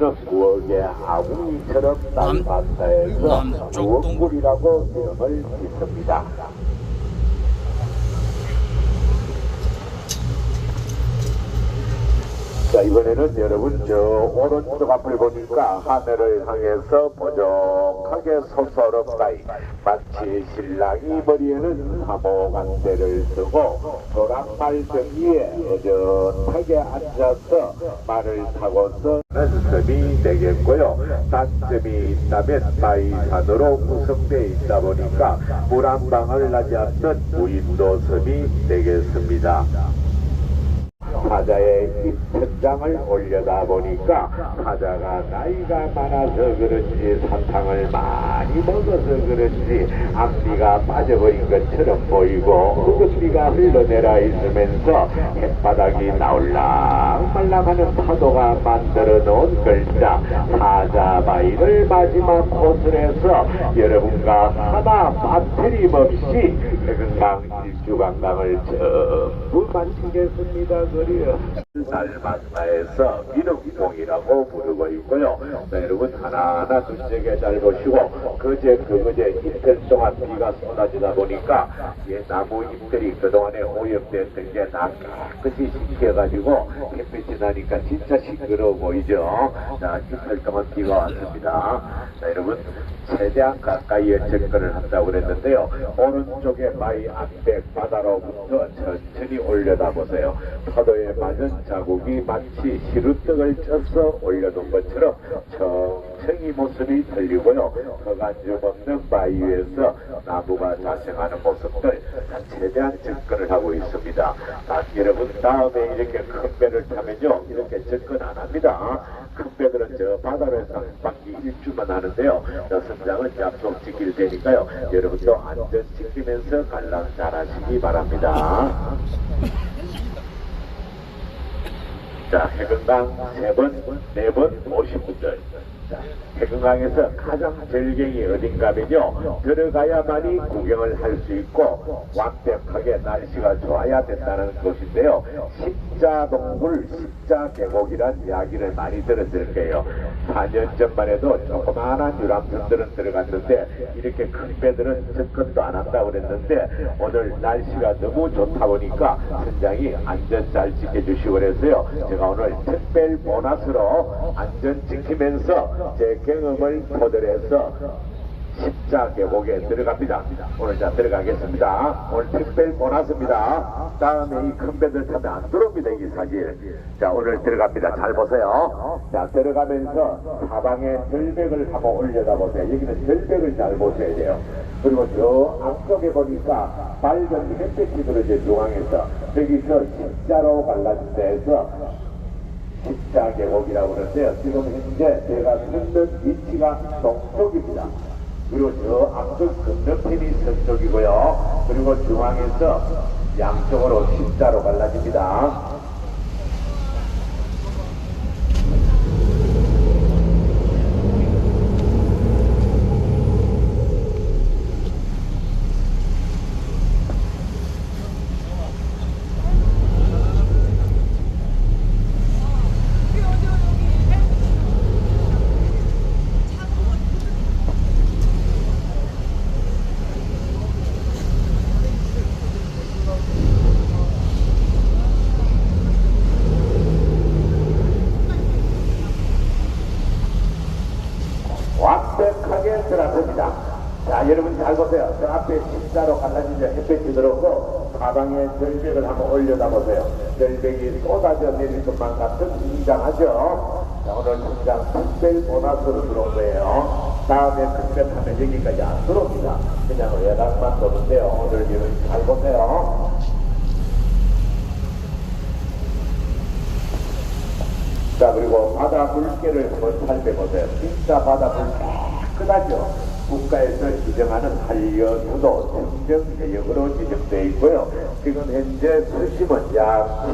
여기는 부엌의 아궁이처럼 날바다에서 남쪽 동- 부엌굴이라고 이름을 짓습니다. 자 이번에는 여러분 저 오른쪽 앞을 보니까 하늘을 향해서 보정하게 솟아오른다이 마치 신랑이 머리에는 사모간대를 쓰고 도랑말등 위에 어젓하게 앉아서 말을 타고서 섬이 되겠고요 단점이 있다면 마이산으로 구성되어 있다 보니까 물 한 방울 나지 않는 무인도 섬이 되겠습니다. 사자의 입천장을 올려다 보니까 사자가 나이가 많아서 그런지 사탕을 많이 먹어서 그런지 앞니가 빠져버린 것처럼 보이고 흙은비가 흘러내려 있으면서 햇바닥이 나올랑 말랑하는 파도가 만들어 놓은 글자 사자바위를 마지막 코스에서 여러분과 하나 빠뜨림없이 해금강 일주강강을 전부 마치겠습니다. 그리요 달만나에서 미륵봉이라고 부르고 있고요 네, 여러분 하나하나 눈여겨 잘 보시고 그제 그거제 이틀 동안 비가 쏟아지다 보니까 이 나무 잎들이 그동안에 오염됐던 게 다 깨끗이 식혀가지고 햇빛이 나니까 진짜 싱그러워 보이죠 자 이틀 동안 비가 왔습니다 자 여러분 최대한 가까이에 접근을 한다고 그랬는데요. 오른쪽에 마이 앞백 바다로부터 천천히 올려다 보세요. 파도에 맞은 자국이 마치 시루떡을 쪄서 올려놓은 것처럼 천천히 모습이 들리고요. 거간주 없는 바위 위에서 나무가 자생하는 모습들 최대한 접근을 하고 있습니다. 아, 여러분 다음에 이렇게 큰 배를 타면요. 이렇게 접근 안 합니다. 큰 배들은 저 바다로 상반기 일주만 하는데요. 여선장은 약속 지킬 테니까요. 여러분도 안전 지키면서 관람 잘 하시기 바랍니다. 자, 해금강 세 번, 네번 오신 분들. 자, 해금강에서 가장 절경이 어딘가면요. 들어가야만이 구경을 할 수 있고 완벽하게 날씨가 좋아야 된다는 곳인데요. 십자동굴, 십자계곡이란 이야기를 많이 들었을 거예요. 4년 전만 해도 조그마한 유람선들은 들어갔는데 이렇게 큰 배들은 접근도 안 한다고 그랬는데 오늘 날씨가 너무 좋다 보니까 선장이 안전 잘 지켜주시고 그래서요. 제가 오늘 특별 보너스로 안전 지키면서 제 경험을 토대로 해서 십자계곡에 들어갑니다. 오늘 자 들어가겠습니다. 오늘 특별 보너스입니다. 다음에 이 큰 배들 타면 안 들어옵니다. 이게 사실. 자 오늘 들어갑니다. 잘 보세요. 자 들어가면서 사방에 절벽을 한번 올려다 보세요. 여기는 절벽을 잘 보셔야 돼요. 그리고 저 앞쪽에 보니까 밝은 햇빛이 들어져 중앙에서 저기서 십자로 갈라진 데에서 십자계곡이라고 그러는데요. 지금 현재 제가 서는 위치가 동쪽입니다. 그리고 저 앞쪽 건너편이 서쪽이고요. 그리고 중앙에서 양쪽으로 십자로 갈라집니다. 완벽하게 들어섭니다. 자, 여러분 잘 보세요. 저 앞에 십자로 갈라지는 햇빛이 들어오고 가방에 절벽을 한번 올려다 보세요. 절벽이 쏟아져 내릴 것만 같은 웅장하죠. 자, 오늘 현장 특별 보너스로 들어온 거예요. 다음에 타면 여기까지 안 들어옵니다. 그냥 외곽만 도는데요. 오늘 여러분 잘 보세요. 자 그리고 바다 물개를 한번 살펴보세요. 진짜 바다 물깨 끗하죠. 국가에서 지정하는 한려수도 청정해역으로 지정되어 있고요. 지금 현재 수심은 약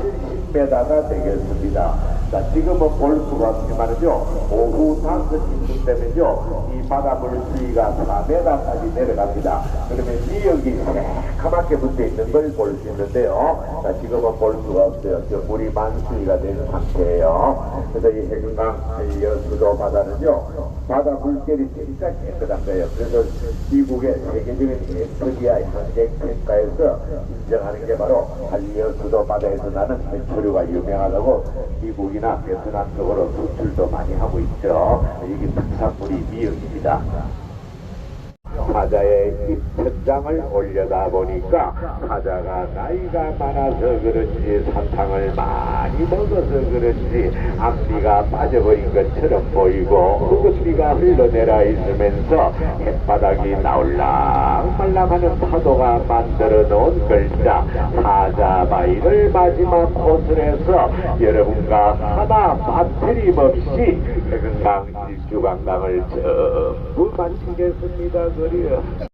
70m가 되겠습니다. 자 지금은 볼 수가 없지만요. 오후 우탕스 진축되면요 이 바닷물 수위가 4m까지 내려갑니다. 그러면 미역이 새카맣게 붙어 있는 걸 볼 수 있는데요. 자, 지금은 볼 수가 없어요. 저 물이 만수위가 된 상태예요. 그래서 이 해금강 이 여수도 바다는요 바다 물결이 진짜 깨끗한 거예요. 그래서 미국의 세계적인 에스토니아 환경평가에서 인정하는 게 바로 한여수도 바다에서 나는 해초류가 유명하다고 미국이나 베트남 쪽으로 수출도 많이 하고 있죠. 이게 특산물이 미역입니다. 사자의 입천장을 올려다 보니까 사자가 나이가 많아서 그런지 사탕을 많이 먹어서 그런지 앞니가 빠져버린 것처럼 보이고 흙은비가 흘러내려 있으면서 햇바닥이 나올랑 말랑하는 파도가 만들어 놓은 글자 사자바이를 마지막 해서 여러분과 하나 빠뜨림 없이 해금강 일주강강을 전부 마치겠습니다 그리요